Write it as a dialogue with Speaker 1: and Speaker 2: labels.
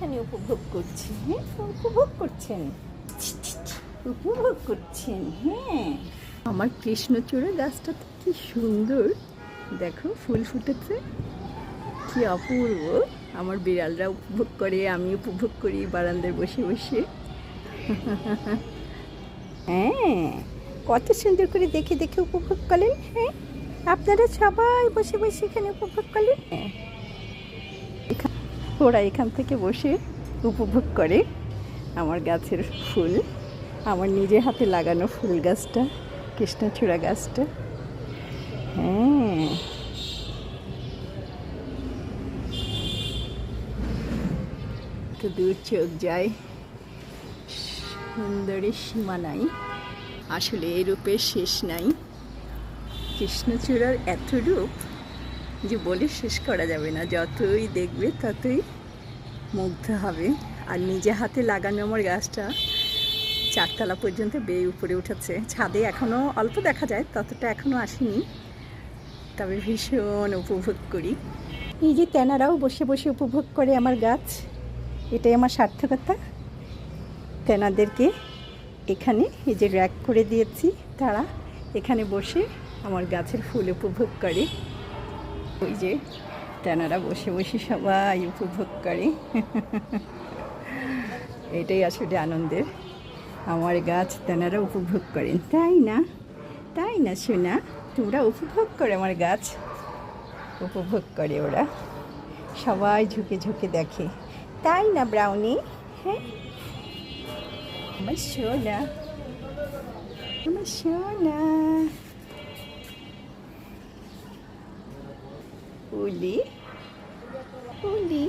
Speaker 1: এখানে উপভোগ করছি। হ্যাঁ উপভোগ করছেন? উপভোগ করছেন হ্যাঁ। আমার কৃষ্ণচূড়া গাছটা তো কি সুন্দর। দেখো, ফুল ফুটেছে। কি অপূর্ব। আমার বিড়ালরা উপভোগ করে, আমি উপভোগ করি বারান্দায় বসে বসে। হ্যাঁ কত সুন্দর করে দেখে দেখে উপভোগ করেন হ্যাঁ। আপনারা সবাই বসে বসে এখানে উপভোগ করেন হ্যাঁ। ওরা এখান থেকে বসে উপভোগ করে আমার গাছের ফুল, আমার নিজে হাতে লাগানো ফুল গাছটা, কৃষ্ণচূড়া গাছটা। হ্যাঁ। তো দূর চোখ যায়। সুন্দরের সীমা নাই। আসলে এই রূপের শেষ নাই। কৃষ্ণচূড়ার এত রূপ যে বলে শেষ করা যাবে না। যতই দেখবে ততই মুগ্ধ হবে। আর নিজে হাতে লাগানো আমার গাছটা চারতলা পর্যন্ত বেয়ে উপরে উঠেছে। ছাদে এখনও অল্প দেখা যায়, ততটা এখনও আসেনি। তবে ভীষণ উপভোগ করি। এই যে তেনারাও বসে বসে উপভোগ করে আমার গাছ, এটাই আমার সার্থকতা। তেনাদেরকে এখানে এই যে র্যাক করে দিয়েছি, তারা এখানে বসে আমার গাছের ফুল উপভোগ করে। ওই যে তেনারা বসে বসে সবাই উপভোগ করে এটাই আসলে আনন্দের। আমার গাছ তেনারা উপভোগ করেন তাই না? তাই না শোনা তোমরা উপভোগ করে আমার গাছ। উপভোগ করে ওরা। সবাই ঝুঁকে ঝুঁকে দেখে। তাই না, ব্রাউনি? হ্যাঁ? আমার সোনা। আমার সোনা। Uli. Uli.